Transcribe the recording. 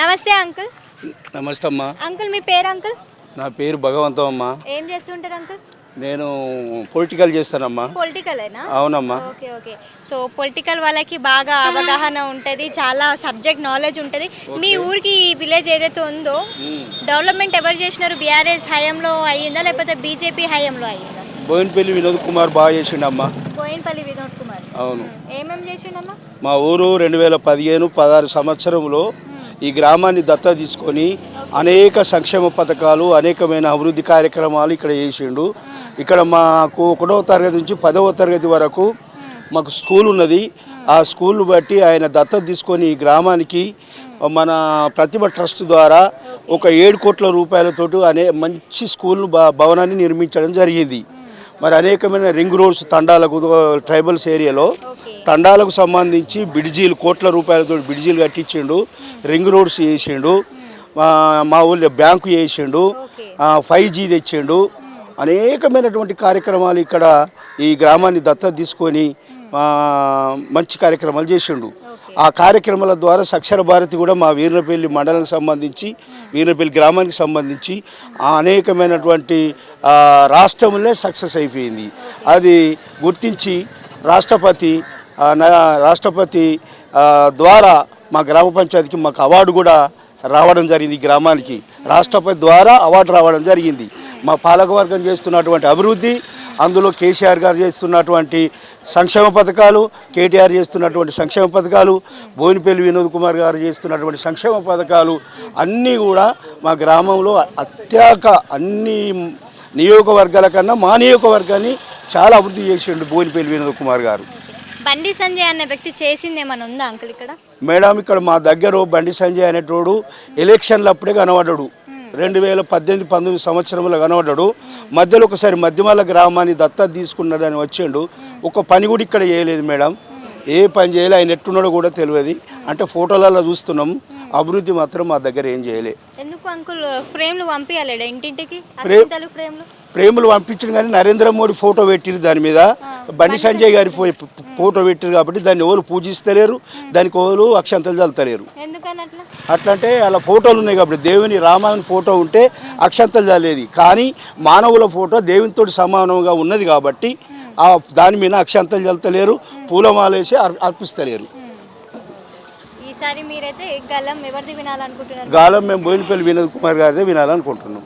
నమస్తే అంకుల్. నమస్తే అమ్మా అంకుల్ మీ పేరు అంకుల్? నా పేరు భగవంతం అమ్మా ఏం చేస్తుంటారు అంకుల్? నేను పొలిటికల్ చేస్తానమ్మా. పొలిటికలేనా? అవునమ్మా. Okay okay. సో పొలిటికల్ వాళ్ళకి బాగా అవగాహన ఉంటుంది చాలా సబ్జెక్ట్ నాలెడ్జ్ ఉంటుంది. మీ ఊరికి ఈ విలేజ్ ఏదైతే ఉందో డెవలప్మెంట్ ఎవరు చేసినారు? బీఆర్ఎస్ హయాంలో అయ్యిందా లేకపోతే బీజేపీ హయాంలో అయ్యిందా? బోయినపల్లి వినోద్ కుమార్ బాగా చేసిండమ్మా. బోయినపల్లి వినోద్ కుమార్ అవును. ఏమేం మా ఊరు రెండు వేల పదిహేను పదహారు సంవత్సరంలో ఈ గ్రామాన్ని దత్తా తీసుకొని అనేక సంక్షేమ పథకాలు అనేకమైన అభివృద్ధి కార్యక్రమాలు ఇక్కడ చేసిండు. ఇక్కడ మాకు ఒకటో తరగతి నుంచి పదవ తరగతి వరకు మాకు స్కూల్ ఉన్నది. ఆ స్కూల్ బట్టి ఆయన దత్తత తీసుకొని ఈ గ్రామానికి మన ప్రతిభ ట్రస్ట్ ద్వారా ఒక ఏడు కోట్ల రూపాయలతోటి అనే మంచి స్కూల్ భవనాన్ని నిర్మించడం జరిగింది. మరి అనేకమైన రింగ్ రోడ్స్ తండాలకు ట్రైబల్స్ ఏరియాలో తండాలకు సంబంధించి బిడ్జీలు కోట్ల రూపాయలతో బిడ్జీలు కట్టించిండు రింగ్ రోడ్స్ చేసిండు మా ఊళ్ళో బ్యాంకు చేసిండు ఓకే. ఫైవ్ జీ తెచ్చిండు. అనేకమైనటువంటి కార్యక్రమాలు ఇక్కడ ఈ గ్రామాన్ని దత్తత తీసుకొని మంచి కార్యక్రమాలు చేసిండు. ఆ కార్యక్రమాల ద్వారా సక్షర భారతి కూడా మా వీర్నపల్లి మండలానికి సంబంధించి వీర్నపల్లి గ్రామానికి సంబంధించి అనేకమైనటువంటి రాష్ట్రంలో సక్సెస్ అయిపోయింది. అది గుర్తించి రాష్ట్రపతి నా- రాష్ట్రపతి ద్వారా మా గ్రామ పంచాయతీకి మాకు అవార్డు కూడా రావడం జరిగింది గ్రామానికి. రాష్ట్రపతి ద్వారా అవార్డు రావడం జరిగింది. మా పాలకవర్గం చేస్తున్నటువంటి అభివృద్ధి అందులో కేసీఆర్ గారు చేస్తున్నటువంటి సంక్షేమ పథకాలు కేటీఆర్ చేస్తున్నటువంటి సంక్షేమ పథకాలు బోయినపల్లి వినోద్ కుమార్ గారు చేస్తున్నటువంటి సంక్షేమ పథకాలు అన్నీ కూడా మా గ్రామంలో అత్యాక అన్ని నియోజకవర్గాల కన్నా మా నియోజకవర్గాన్ని చాలా అభివృద్ధి చేసిండు బోయినపల్లి వినోద్ కుమార్ గారు. బండి సంజయ్ అనే వ్యక్తి చేసింది ఏమైనా ఉందా అంకుల్ ఇక్కడ? మేడం ఇక్కడ మా దగ్గర బండి సంజయ్ అనేటోడు ఎలక్షన్లు అప్పుడే కనబడ్డాడు. రెండు వేల పద్దెనిమిది పంతొమ్మిది సంవత్సరంలో కనబడ్డాడు. మధ్యలో ఒకసారి మధ్యమాల గ్రామాన్ని దత్తత తీసుకున్నాడని వచ్చిండు. ఒక పని కూడా ఇక్కడ చేయలేదు మేడం. ఏ పని చేయలే ఆయన ఎట్టున్నాడో కూడా తెలియదు. అంటే ఫోటోలలో చూస్తున్నాం. అభివృద్ధి మాత్రం మా దగ్గర ఏం చేయలే. ఎందుకు అంకుల్ ఫ్రేమ్లు పంపించాలేడా ఇంటింటికి? అక్షింతలు ఫ్రేమ్లు? ప్రేములు పంపించిన కానీ నరేంద్ర మోడీ ఫోటో పెట్టిరు దాని మీద. బండి సంజయ్ గారి ఫోటో పెట్టిరు కాబట్టి దాన్ని ఎవరు పూజిస్తలేరు దానికి ఎవరు అక్షంతలు చల్లుతలేరు. అట్లంటే అలా ఫోటోలు ఉన్నాయి కాబట్టి దేవుని రామాయణ ఫోటో ఉంటే అక్షంతలు చల్లేది. కానీ మానవుల ఫోటో దేవునితో సమానంగా ఉన్నది కాబట్టి ఆ దాని మీద అక్షంతలు చల్లుతలేరు పూలమాలేసి అర్- అర్పిస్తలేరు. ఈసారి మీరైతే గల్లం ఎవరిది వినాలనుకుంటున్నారు? గాలం మేము బోయినపల్లి వినోద్ కుమార్ గారిదే వినాలనుకుంటున్నాం.